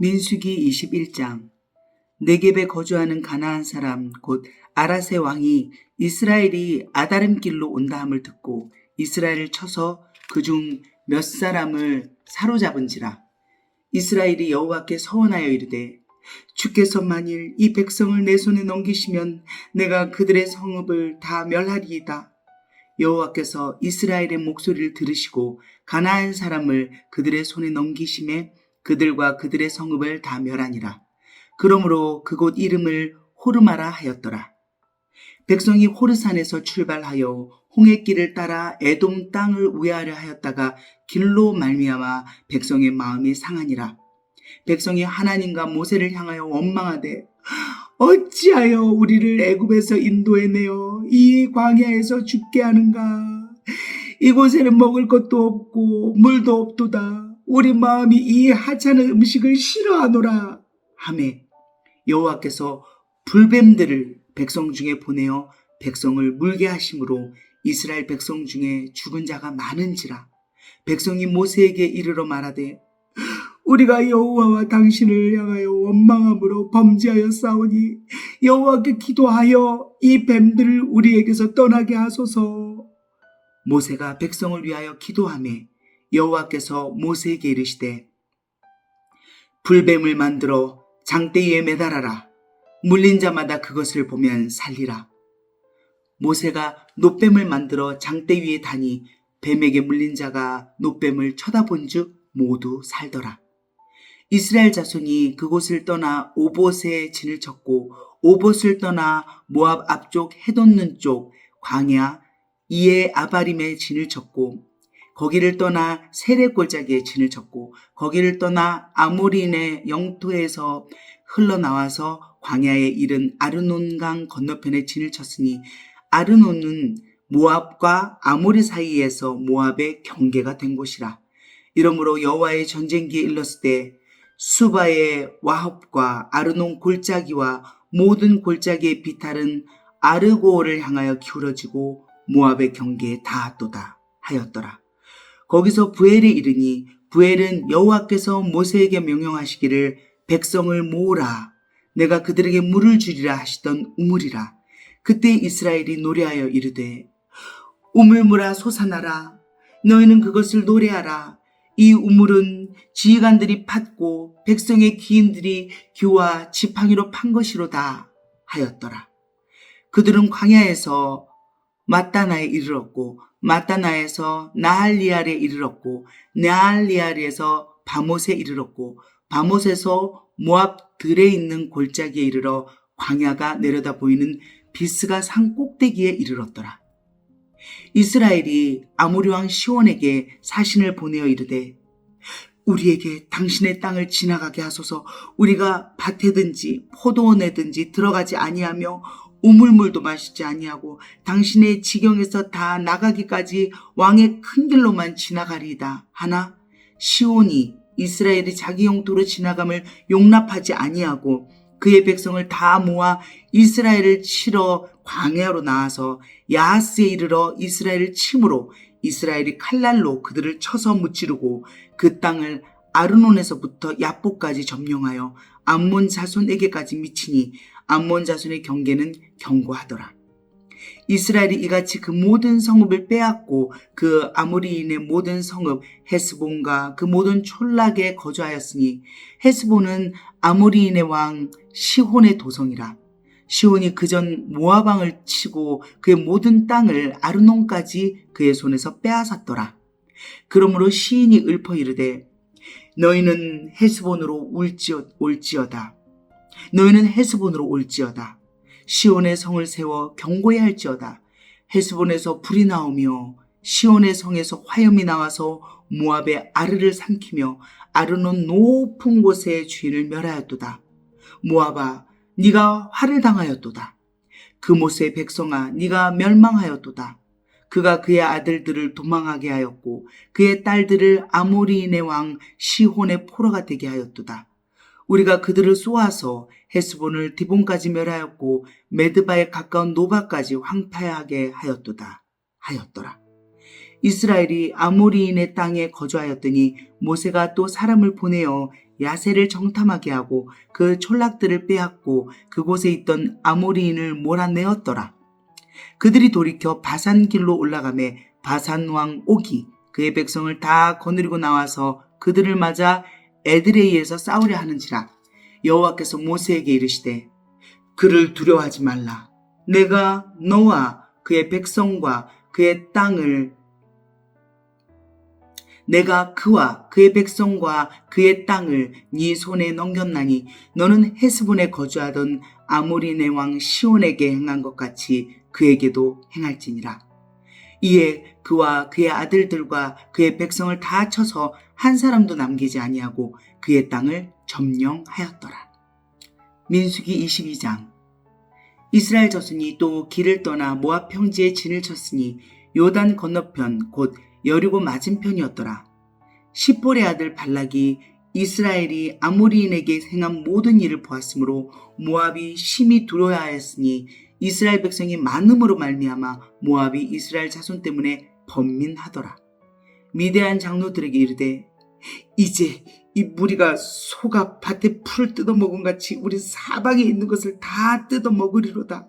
민수기 21장. 네겝에 거주하는 가나안 사람 곧 아라세 왕이 이스라엘이 아다름 길로 온다함을 듣고 이스라엘을 쳐서 그 중 몇 사람을 사로잡은지라. 이스라엘이 여호와께 서원하여 이르되 주께서 만일 이 백성을 내 손에 넘기시면 내가 그들의 성읍을 다 멸하리이다. 여호와께서 이스라엘의 목소리를 들으시고 가나안 사람을 그들의 손에 넘기심에 그들과 그들의 성읍을 다 멸하니라. 그러므로 그곳 이름을 호르마라 하였더라. 백성이 호르산에서 출발하여 홍해길을 따라 에돔 땅을 우회하려 하였다가 길로 말미암아 백성의 마음이 상하니라. 백성이 하나님과 모세를 향하여 원망하되 어찌하여 우리를 애굽에서 인도해내어 이 광야에서 죽게 하는가? 이곳에는 먹을 것도 없고 물도 없도다. 우리 마음이 이 하찮은 음식을 싫어하노라. 하매 여호와께서 불뱀들을 백성 중에 보내어 백성을 물게 하심으로 이스라엘 백성 중에 죽은 자가 많은지라. 백성이 모세에게 이르러 말하되 우리가 여호와와 당신을 향하여 원망함으로 범죄하여 싸우니 여호와께 기도하여 이 뱀들을 우리에게서 떠나게 하소서. 모세가 백성을 위하여 기도하매 여호와께서 모세에게 이르시되 불뱀을 만들어 장대 위에 매달아라. 물린 자마다 그것을 보면 살리라. 모세가 노뱀을 만들어 장대 위에 다니 뱀에게 물린 자가 노뱀을 쳐다본즉 모두 살더라. 이스라엘 자손이 그곳을 떠나 오봇에 진을 쳤고 오봇을 떠나 모압 앞쪽 해돋는 쪽 광야 이에 아바림에 진을 쳤고 거기를 떠나 세례 골짜기에 진을 쳤고 거기를 떠나 아모린의 영토에서 흘러나와서 광야에 이른 아르논강 건너편에 진을 쳤으니 아르논은 모압과 아모리 사이에서 모압의 경계가 된 곳이라. 이러므로 여호와의 전쟁기에 일렀을 때 수바의 와합과 아르논 골짜기와 모든 골짜기의 비탈은 아르고를 향하여 기울어지고 모압의 경계에 닿았도다 하였더라. 거기서 부엘에 이르니 부엘은 여호와께서 모세에게 명령하시기를 백성을 모으라. 내가 그들에게 물을 주리라 하시던 우물이라. 그때 이스라엘이 노래하여 이르되 우물물아 솟아나라. 너희는 그것을 노래하라. 이 우물은 지휘관들이 팠고 백성의 기인들이 규와 지팡이로 판 것이로다 하였더라. 그들은 광야에서 마따나에 이르렀고 마따나에서 나할리알에 이르렀고 나할리알에서 바못에 이르렀고 바못에서 모압 들에 있는 골짜기에 이르러 광야가 내려다 보이는 비스가 산 꼭대기에 이르렀더라. 이스라엘이 아모리 왕 시온에게 사신을 보내어 이르되 우리에게 당신의 땅을 지나가게 하소서 우리가 밭에든지 포도원에든지 들어가지 아니하며 우물물도 마시지 아니하고 당신의 지경에서 다 나가기까지 왕의 큰 길로만 지나가리이다. 하나 시온이 이스라엘이 자기 영토로 지나감을 용납하지 아니하고 그의 백성을 다 모아 이스라엘을 치러 광야로 나와서 야하스에 이르러 이스라엘을 침으로 이스라엘이 칼날로 그들을 쳐서 무찌르고 그 땅을 아르논에서부터 야포까지 점령하여 암몬 자손에게까지 미치니 암몬 자손의 경계는 견고하더라. 이스라엘이 이같이 그 모든 성읍을 빼앗고 그 아모리인의 모든 성읍 헤스본과 그 모든 촌락에 거주하였으니 헤스본은 아모리인의 왕 시혼의 도성이라. 시온이 그전 모아방을 치고 그의 모든 땅을 아르논까지 그의 손에서 빼앗았더라. 그러므로 시인이 읊어 이르되 너희는 헤스본으로 울지어, 올지어다. 너희는 헤스본으로 올지어다. 시온의 성을 세워 경고해야 할지어다. 헤스본에서 불이 나오며 시온의 성에서 화염이 나와서 모압의 아르를 삼키며 아르논 높은 곳의 주인을 멸하였도다. 모압아, 네가 화를 당하였도다. 그모스의 백성아, 네가 멸망하였도다. 그가 그의 아들들을 도망하게 하였고 그의 딸들을 아모리인의 왕 시혼의 포로가 되게 하였도다. 우리가 그들을 쏘아서 헤스본을 디본까지 멸하였고 메드바에 가까운 노바까지 황폐하게 하였도다 하였더라. 이스라엘이 아모리인의 땅에 거주하였더니 모세가 또 사람을 보내어 야세를 정탐하게 하고 그 촌락들을 빼앗고 그곳에 있던 아모리인을 몰아내었더라. 그들이 돌이켜 바산 길로 올라가매 바산 왕 오기 그의 백성을 다 거느리고 나와서 그들을 맞아 에드레이에서 싸우려 하는지라 여호와께서 모세에게 이르시되 그를 두려워하지 말라 내가 너와 그의 백성과 그의 땅을 내가 그와 그의 백성과 그의 땅을 네 손에 넘겼나니 너는 헤스본에 거주하던 아모리네 왕 시온에게 행한 것 같이 그에게도 행할지니라. 이에 그와 그의 아들들과 그의 백성을 다 쳐서 한 사람도 남기지 아니하고 그의 땅을 점령하였더라. 민수기 22장 이스라엘 저순이 또 길을 떠나 모압 평지에 진을 쳤으니 요단 건너편 곧 여리고 맞은편이었더라. 시폴의 아들 발락이 이스라엘이 아모리인에게 행한 모든 일을 보았으므로 모압이 심히 두려워하였으니 이스라엘 백성이 많음으로 말미암아 모압이 이스라엘 자손 때문에 번민하더라. 미대한 장로들에게 이르되 이제 이 무리가 소가 밭에 풀을 뜯어먹은 같이 우리 사방에 있는 것을 다 뜯어먹으리로다.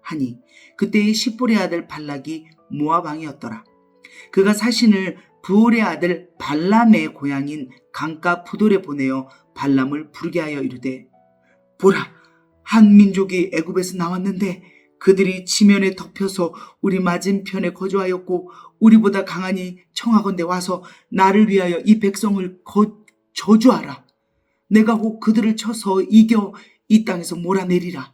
하니 그때의 시폴의 아들 발락이 모압 왕이었더라. 그가 사신을 부올의 아들 발람의 고향인 강가 부돌에 보내어 발람을 부르게 하여 이르되 보라 한 민족이 애굽에서 나왔는데 그들이 지면에 덮여서 우리 맞은편에 거주하였고 우리보다 강하니 청하건대 와서 나를 위하여 이 백성을 거, 저주하라. 내가 혹 그들을 쳐서 이겨 이 땅에서 몰아내리라.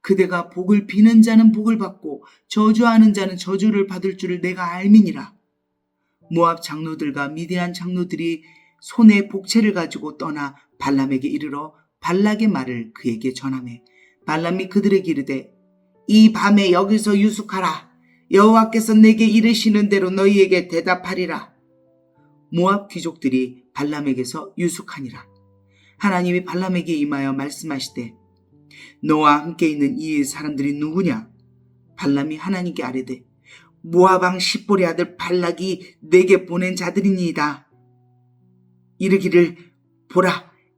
그대가 복을 비는 자는 복을 받고 저주하는 자는 저주를 받을 줄을 내가 알미니라. 모압 장로들과 미디안 장로들이 손에 복채를 가지고 떠나 발람에게 이르러 발락의 말을 그에게 전하매 발람이 그들에게 이르되 이 밤에 여기서 유숙하라. 여호와께서 내게 이르시는 대로 너희에게 대답하리라. 모압 귀족들이 발람에게서 유숙하니라. 하나님이 발람에게 임하여 말씀하시되 너와 함께 있는 이 사람들이 누구냐? 발람이 하나님께 아뢰되 모아방 십볼의 아들 발락이 내게 보낸 자들이니이다. 이르기를 보라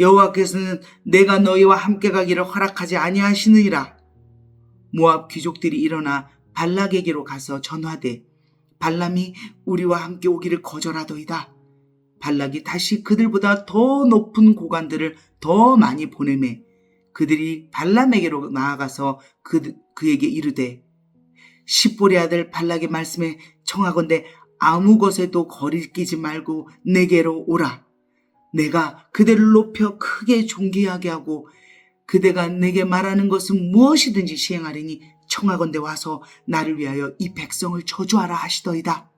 여호와께서는 내가 너희와 함께 가기를 허락하지 아니하시느니라. 모압 귀족들이 일어나 발락에게로 가서 전화되 발람이 우리와 함께 오기를 거절하더이다. 발락이 다시 그들보다 더 높은 고관들을 더 많이 보내매 그들이 발람에게로 나아가서 그, 그에게 이르되 십볼의 아들 발락의 말씀에 청하건대 아무 것에도 거리 끼지 말고 내게로 오라. 내가 그대를 높여 크게 존귀하게 하고 그대가 내게 말하는 것은 무엇이든지 시행하리니 청하건대 와서 나를 위하여 이 백성을 저주하라 하시더이다.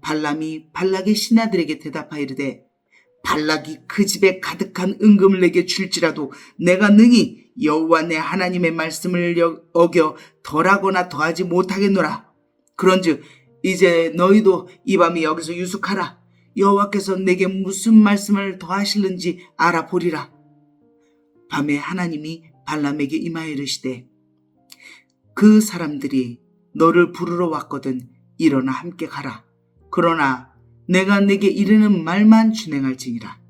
발람이 발락의 신하들에게 대답하여 이르되 발락이 그 집에 가득한 은금을 내게 줄지라도 내가 능히 여호와 내 하나님의 말씀을 어겨 덜하거나 더하지 못하겠노라. 그런즉 이제 너희도 이 밤이 여기서 유숙하라. 여호와께서 내게 무슨 말씀을 더하실는지 알아보리라. 밤에 하나님이 발람에게 임하여 이르시되 그 사람들이 너를 부르러 왔거든 일어나 함께 가라. 그러나 내가 내게 이르는 말만 준행할지니라.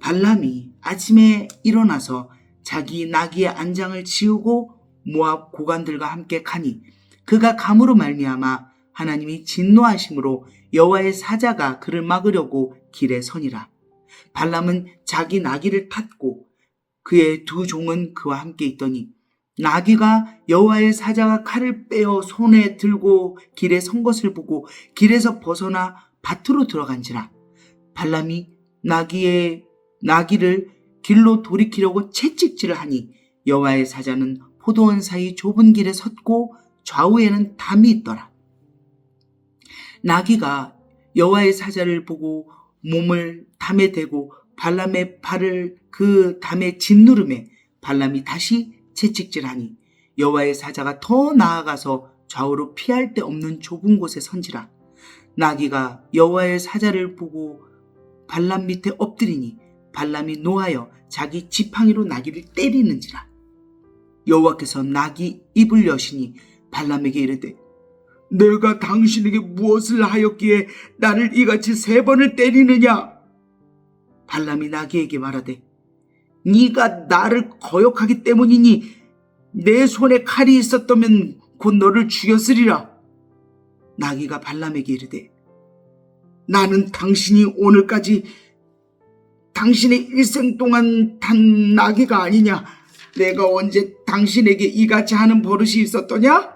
발람이 아침에 일어나서 자기 나귀의 안장을 지우고 모압 고관들과 함께 가니 그가 감으로 말미암아 하나님이 진노하심으로 여호와의 사자가 그를 막으려고 길에 서니라. 발람은 자기 나귀를 탔고 그의 두 종은 그와 함께 있더니 나귀가 여호와의 사자가 칼을 빼어 손에 들고 길에 선 것을 보고 길에서 벗어나 밭으로 들어간지라. 발람이 나귀의 나귀를 길로 돌이키려고 채찍질을 하니 여호와의 사자는 포도원 사이 좁은 길에 섰고 좌우에는 담이 있더라. 나귀가 여호와의 사자를 보고 몸을 담에 대고 발람의 발을 그 담에 짓누름에 발람이 다시 채찍질하니 여호와의 사자가 더 나아가서 좌우로 피할 데 없는 좁은 곳에 선지라. 나귀가 여호와의 사자를 보고 발람 밑에 엎드리니 발람이 노하여 자기 지팡이로 나귀를 때리는지라. 여호와께서 나귀 입을 여시니 발람에게 이르되 내가 당신에게 무엇을 하였기에 나를 이같이 세 번을 때리느냐? 발람이 나귀에게 말하되 네가 나를 거역하기 때문이니 내 손에 칼이 있었다면 곧 너를 죽였으리라. 나귀가 발람에게 이르되 나는 당신이 오늘까지 당신의 일생 동안 단 나귀가 아니냐? 내가 언제 당신에게 이같이 하는 버릇이 있었더냐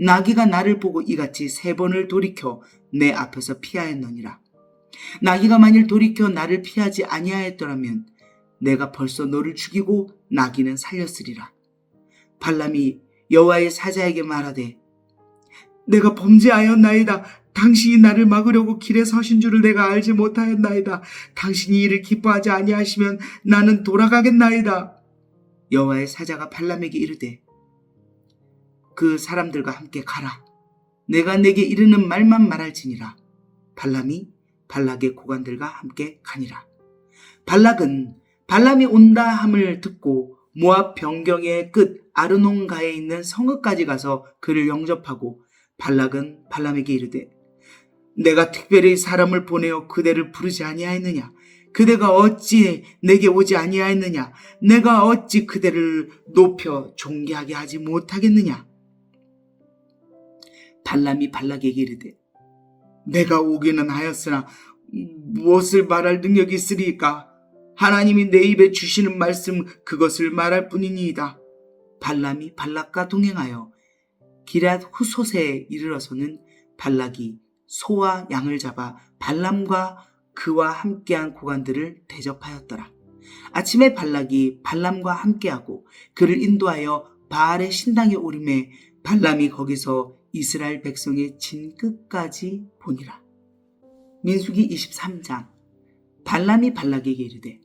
나귀가 나를 보고 이같이 세 번을 돌이켜 내 앞에서 피하였느니라. 나귀가 만일 돌이켜 나를 피하지 아니하였더라면 내가 벌써 너를 죽이고 나귀는 살렸으리라. 발람이 여호와의 사자에게 말하되 내가 범죄하였나이다. 당신이 나를 막으려고 길에 서신 줄을 내가 알지 못하였나이다. 당신이 이를 기뻐하지 아니하시면 나는 돌아가겠나이다. 여호와의 사자가 발람에게 이르되 그 사람들과 함께 가라. 내가 내게 이르는 말만 말할지니라. 발람이 발락의 고관들과 함께 가니라. 발락은 발람이 온다 함을 듣고 모압 변경의 끝 아르논가에 있는 성읍까지 가서 그를 영접하고 발락은 발람에게 이르되 내가 특별히 사람을 보내어 그대를 부르지 아니하였느냐? 그대가 어찌 내게 오지 아니하였느냐? 내가 어찌 그대를 높여 존귀하게 하지 못하겠느냐 발람이 발락에게 이르되 내가 오기는 하였으나 무엇을 말할 능력이 있으리까 하나님이 내 입에 주시는 말씀 그것을 말할 뿐이니이다 발람이 발락과 동행하여 기랏 후솥에 이르러서는 발락이 소와 양을 잡아 발람과 그와 함께한 고관들을 대접하였더라. 아침에 발락이 발람과 함께하고 그를 인도하여 바알의 신당에 오름에 발람이 거기서 이스라엘 백성의 진 끝까지 보니라. 민수기 23장 발람이 발락에게 이르되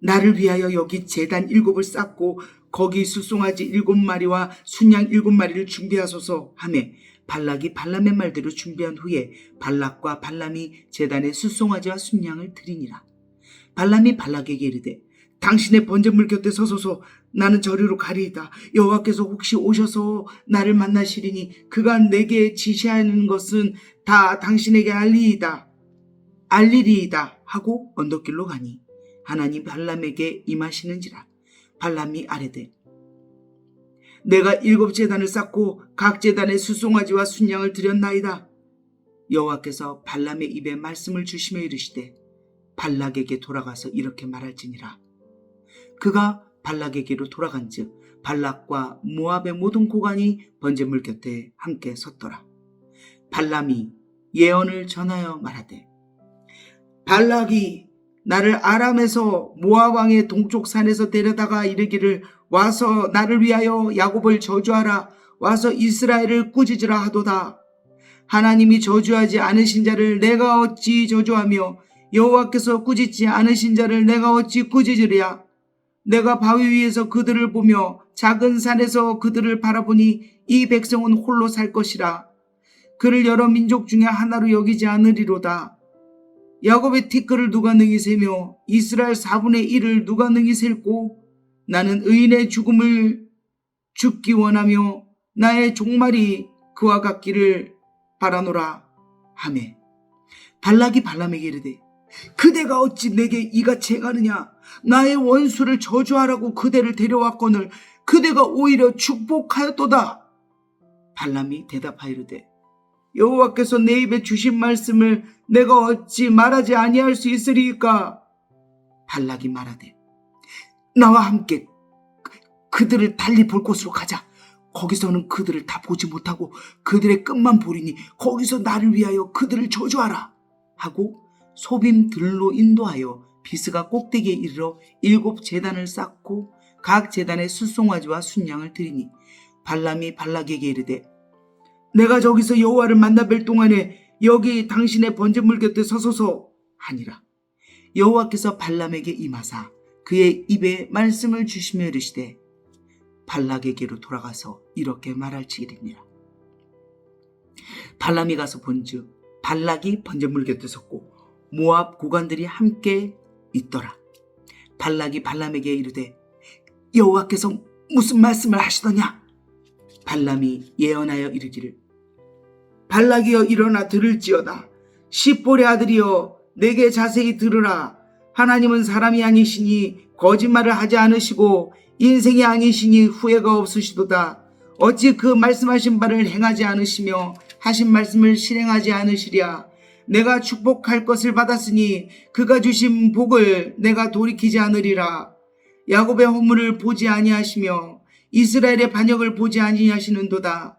나를 위하여 여기 재단 일곱을 쌓고 거기 수송아지 일곱 마리와 순양 일곱 마리를 준비하소서 하매 발락이 발람의 말대로 준비한 후에 발락과 발람이 재단에 수송아지와 순양을 드리니라. 발람이 발락에게 이르되 당신의 번제물 곁에 서소서 나는 저리로 가리이다. 여호와께서 혹시 오셔서 나를 만나시리니 그가 내게 지시하는 것은 다 당신에게 알리이다. 알리리이다 하고 언덕길로 가니 하나님 발람에게 임하시는지라. 발람이 아뢰되 내가 일곱 재단을 쌓고 각 재단에 수송아지와 순양을 드렸나이다. 여호와께서 발람의 입에 말씀을 주시며 이르시되 발락에게 돌아가서 이렇게 말할지니라. 그가 발락에게로 돌아간즉 발락과 모압의 모든 고관이 번제물 곁에 함께 섰더라. 발람이 예언을 전하여 말하되 발락이 나를 아람에서 모압 왕의 동쪽 산에서 데려다가 이르기를 와서 나를 위하여 야곱을 저주하라. 와서 이스라엘을 꾸짖으라 하도다. 하나님이 저주하지 않으신 자를 내가 어찌 저주하며 여호와께서 꾸짖지 않으신 자를 내가 어찌 꾸짖으랴 내가 바위 위에서 그들을 보며 작은 산에서 그들을 바라보니 이 백성은 홀로 살 것이라. 그를 여러 민족 중에 하나로 여기지 않으리로다. 야곱의 티끌을 누가 능히 세며 이스라엘 4분의 1을 누가 능히 셀고 나는 의인의 죽음을 죽기 원하며 나의 종말이 그와 같기를 바라노라. 하매 발락이 발람에게 이르되 그대가 어찌 내게 이같이 행하느냐 나의 원수를 저주하라고 그대를 데려왔거늘 그대가 오히려 축복하였도다 발람이 대답하이르되 여호와께서 내 입에 주신 말씀을 내가 어찌 말하지 아니할 수 있으리까? 발락이 말하되 나와 함께 그- 그들을 달리 볼 곳으로 가자. 거기서는 그들을 다 보지 못하고 그들의 끝만 보리니 거기서 나를 위하여 그들을 저주하라 하고 소빔들로 인도하여 비스가 꼭대기에 이르러 일곱 재단을 쌓고 각 재단에 수송아지와 순양을 드리니 발람이 발락에게 이르되 내가 저기서 여호와를 만나 뵐 동안에 여기 당신의 번제물 곁에 서소서 하니라. 여호와께서 발람에게 임하사 그의 입에 말씀을 주시며 이르시되 발락에게로 돌아가서 이렇게 말할지이르니라. 발람이 가서 본즉 발락이 번제물 곁에 섰고 모압 고관들이 함께 있더라. 발락이 발람에게 이르되 여호와께서 무슨 말씀을 하시더냐? 발람이 예언하여 이르기를 발락이여 일어나 들을지어다. 십볼의 아들이여 내게 자세히 들으라. 하나님은 사람이 아니시니 거짓말을 하지 않으시고 인생이 아니시니 후회가 없으시도다. 어찌 그 말씀하신 바를 행하지 않으시며 하신 말씀을 실행하지 않으시랴 내가 축복할 것을 받았으니 그가 주신 복을 내가 돌이키지 않으리라. 야곱의 허물을 보지 아니하시며 이스라엘의 반역을 보지 아니하시는도다.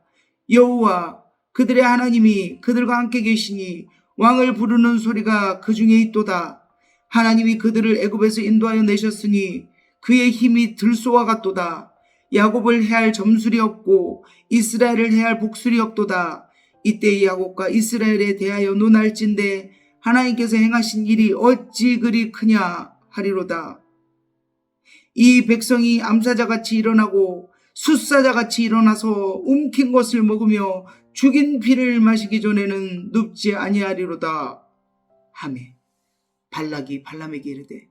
여호와 그들의 하나님이 그들과 함께 계시니 왕을 부르는 소리가 그 중에 있도다. 하나님이 그들을 애굽에서 인도하여 내셨으니 그의 힘이 들소와 같도다. 야곱을 해할 점술이 없고 이스라엘을 해할 복술이 없도다 이때 야곱과 이스라엘에 대하여 논할진대 하나님께서 행하신 일이 어찌 그리 크냐 하리로다. 이 백성이 암사자같이 일어나고 숫사자같이 일어나서 움킨 것을 먹으며 죽인 피를 마시기 전에는 눕지 아니하리로다. 하매 발락이 발람에게 이르되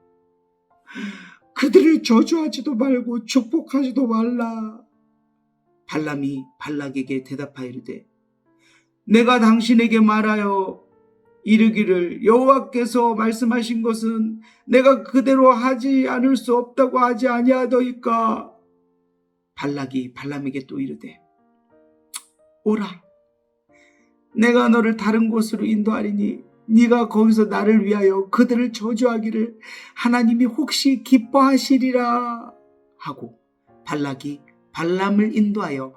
그들을 저주하지도 말고 축복하지도 말라. 발람이 발락에게 대답하여 이르되 내가 당신에게 말하여 이르기를 여호와께서 말씀하신 것은 내가 그대로 하지 않을 수 없다고 하지 아니하더이까? 발락이 발람에게 또 이르되 오라 내가 너를 다른 곳으로 인도하리니 네가 거기서 나를 위하여 그들을 저주하기를 하나님이 혹시 기뻐하시리라 하고 발락이 발람을 인도하여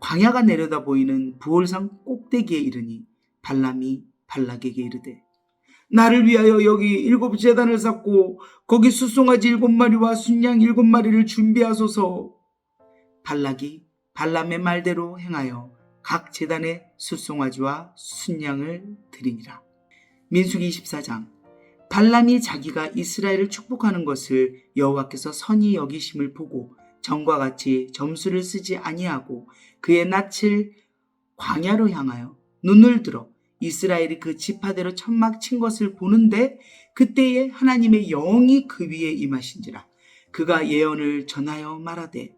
광야가 내려다 보이는 부월산 꼭대기에 이르니 발람이 발락에게 이르되 나를 위하여 여기 일곱 재단을 쌓고 거기 수송아지 일곱 마리와 순양 일곱 마리를 준비하소서. 발락이 발람의 말대로 행하여 각 재단에 수송아지와 순양을 드리니라. 민수기 24장. 발람이 자기가 이스라엘을 축복하는 것을 여호와께서 선히 여기심을 보고 전과 같이 점수를 쓰지 아니하고 그의 낯을 광야로 향하여 눈을 들어 이스라엘이 그 지파대로 천막 친 것을 보는데 그때에 하나님의 영이 그 위에 임하신지라 그가 예언을 전하여 말하되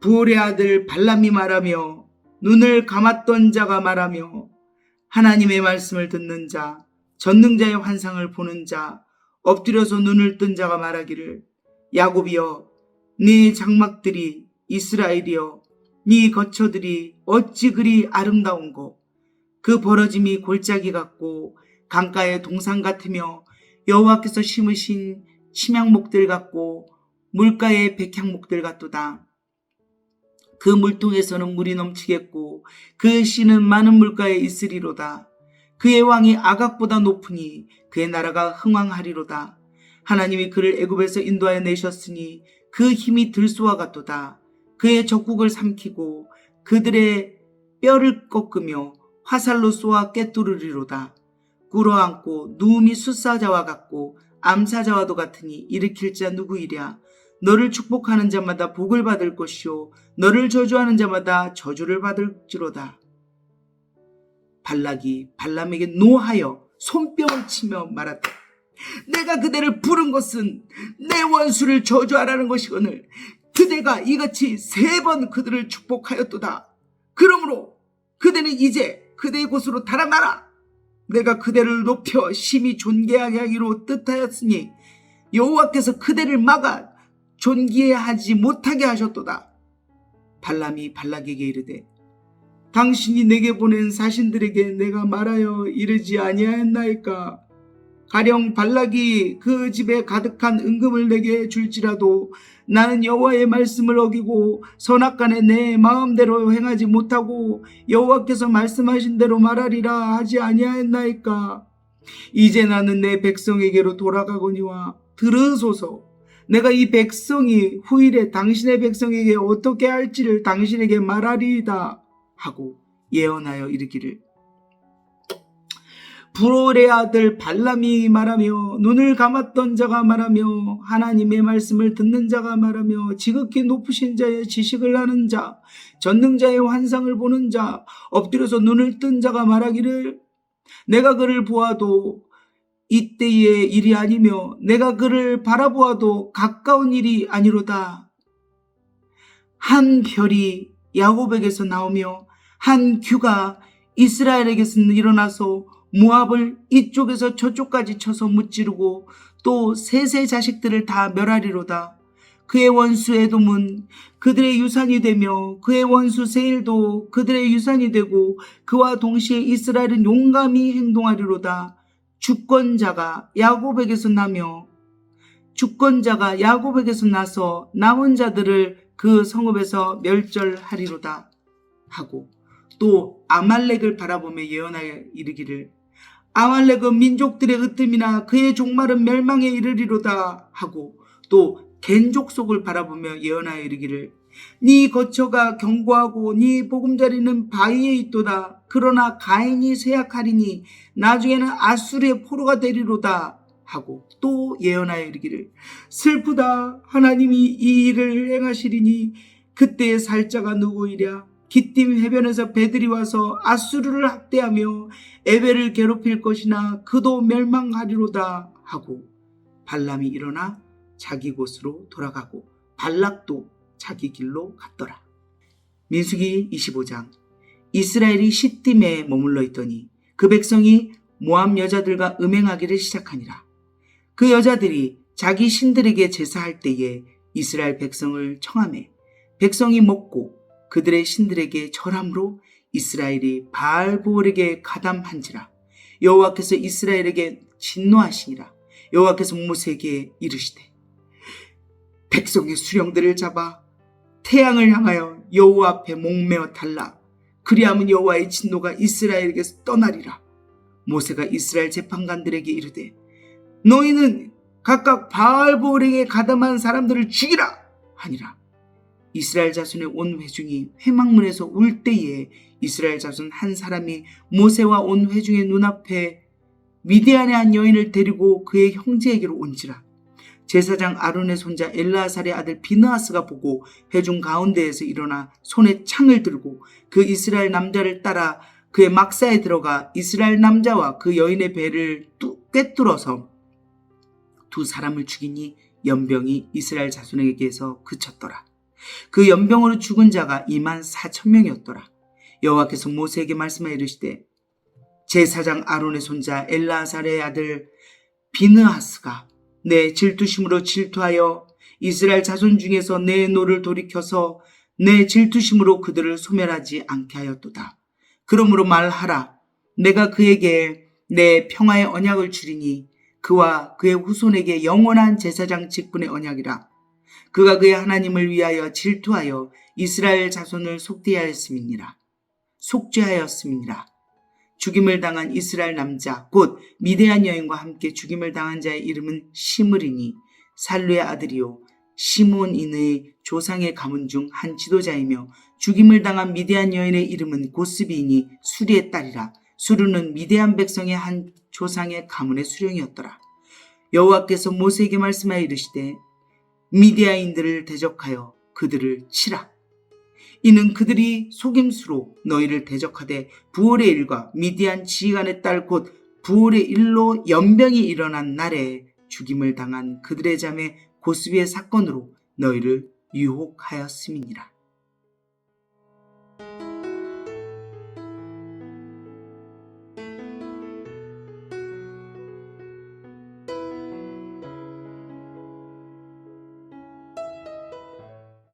부올의 아들 발람이 말하며 눈을 감았던 자가 말하며 하나님의 말씀을 듣는 자 전능자의 환상을 보는 자 엎드려서 눈을 뜬 자가 말하기를 야곱이여 네 장막들이 이스라엘이여 네 거처들이 어찌 그리 아름다운고 그 벌어짐이 골짜기 같고 강가의 동산 같으며 여호와께서 심으신 침향목들 같고 물가의 백향목들 같도다. 그 물통에서는 물이 넘치겠고 그 씨는 많은 물가에 있으리로다. 그의 왕이 아각보다 높으니 그의 나라가 흥왕하리로다. 하나님이 그를 애굽에서 인도하여 내셨으니 그 힘이 들소와 같도다. 그의 적국을 삼키고 그들의 뼈를 꺾으며 화살로 쏘아 꿰뚫으리로다. 꿇어앉고 누움이 숫사자와 같고 암사자와도 같으니 일으킬 자 누구이랴. 너를 축복하는 자마다 복을 받을 것이요 너를 저주하는 자마다 저주를 받을지로다. 발락이 발람에게 노하여 손뼉을 치며 말하되 내가 그대를 부른 것은 내 원수를 저주하라는 것이거늘 그대가 이같이 세 번 그들을 축복하였도다. 그러므로 그대는 이제 그대의 곳으로 달아나라. 내가 그대를 높여 심히 존귀하게 하기로 뜻하였으니 여호와께서 그대를 막아 존귀하지 못하게 하셨도다. 발람이 발락에게 이르되 당신이 내게 보낸 사신들에게 내가 말하여 이르지 아니하였나이까 가령 발락이 그 집에 가득한 은금을 내게 줄지라도 나는 여호와의 말씀을 어기고 선악간에 내 마음대로 행하지 못하고 여호와께서 말씀하신 대로 말하리라 하지 아니하였나이까? 이제 나는 내 백성에게로 돌아가거니와 들으소서. 내가 이 백성이 후일에 당신의 백성에게 어떻게 할지를 당신에게 말하리이다 하고 예언하여 이르기를 불올의 아들 발람이 말하며 눈을 감았던 자가 말하며 하나님의 말씀을 듣는 자가 말하며 지극히 높으신 자의 지식을 아는 자 전능자의 환상을 보는 자 엎드려서 눈을 뜬 자가 말하기를 내가 그를 보아도 이때의 일이 아니며 내가 그를 바라보아도 가까운 일이 아니로다. 한 별이 야곱에게서 나오며 한 규가 이스라엘에게서 일어나서 모압을 이쪽에서 저쪽까지 쳐서 무찌르고 또 셋의 자식들을 다 멸하리로다. 그의 원수 에돔은 그들의 유산이 되며 그의 원수 세일도 그들의 유산이 되고 그와 동시에 이스라엘은 용감히 행동하리로다. 주권자가 야곱에게서 나며 주권자가 야곱에게서 나서 남은 자들을 그 성읍에서 멸절하리로다 하고 또 아말렉을 바라보며 예언하여 이르기를 아말렉은 민족들의 으뜸이나 그의 종말은 멸망에 이르리로다 하고 또 겐족 속을 바라보며 예언하여 이르기를 네 거처가 견고하고 네 보금자리는 바위에 있도다. 그러나 가인이 쇠약하리니 나중에는 아수르의 포로가 되리로다 하고 또 예언하여 이르기를 슬프다. 하나님이 이 일을 행하시리니 그때의 살자가 누구이랴 기띔 해변에서 배들이 와서 아수르를 학대하며 에베를 괴롭힐 것이나 그도 멸망하리로다 하고 발람이 일어나 자기 곳으로 돌아가고 발락도 자기 길로 갔더라. 민수기 25장 이스라엘이 시딤에 머물러 있더니 그 백성이 모압 여자들과 음행하기를 시작하니라. 그 여자들이 자기 신들에게 제사할 때에 이스라엘 백성을 청함해 백성이 먹고 그들의 신들에게 절함으로 이스라엘이 바알보올에게 가담한지라. 여호와께서 이스라엘에게 진노하시니라. 여호와께서 모세에게 이르시되 백성의 수령들을 잡아 태양을 향하여 여호와 앞에 목매어 달라. 그리하면 여호와의 진노가 이스라엘에게서 떠나리라. 모세가 이스라엘 재판관들에게 이르되 너희는 각각 바알보올에게 가담한 사람들을 죽이라 하니라 이스라엘 자손의 온 회중이 회막문에서 울 때에 이스라엘 자손 한 사람이 모세와 온 회중의 눈앞에 미디안의 한 여인을 데리고 그의 형제에게로 온지라 제사장 아론의 손자 엘라살의 아들 비느하스가 보고 회중 가운데에서 일어나 손에 창을 들고 그 이스라엘 남자를 따라 그의 막사에 들어가 이스라엘 남자와 그 여인의 배를 뚜- 꿰뚫어서 두 사람을 죽이니 연병이 이스라엘 자손에게서 그쳤더라. 그 연병으로 죽은 자가 2만 4천 명이었더라. 여호와께서 모세에게 말씀하여 이르시되 제사장 아론의 손자 엘라살의 아들 비느하스가 내 질투심으로 질투하여 이스라엘 자손 중에서 내 노를 돌이켜서 내 질투심으로 그들을 소멸하지 않게 하였도다. 그러므로 말하라. 내가 그에게 내 평화의 언약을 주리니 그와 그의 후손에게 영원한 제사장 직분의 언약이라. 그가 그의 하나님을 위하여 질투하여 이스라엘 자손을 속되하였음이니라. 속죄하였음이니라. 죽임을 당한 이스라엘 남자 곧 미대한 여인과 함께 죽임을 당한 자의 이름은 시므리니 살루의 아들이요 시몬인의 조상의 가문 중 한 지도자이며 죽임을 당한 미대한 여인의 이름은 고스비이니 수리의 딸이라 수르는 미대한 백성의 한 조상의 가문의 수령이었더라 여호와께서 모세에게 말씀하여 이르시되 미디아인들을 대적하여 그들을 치라 이는 그들이 속임수로 너희를 대적하되 부올의 일과 미디안 지휘관의 딸 곧 부올의 일로 연병이 일어난 날에 죽임을 당한 그들의 자매 고스비의 사건으로 너희를 유혹하였음이니라.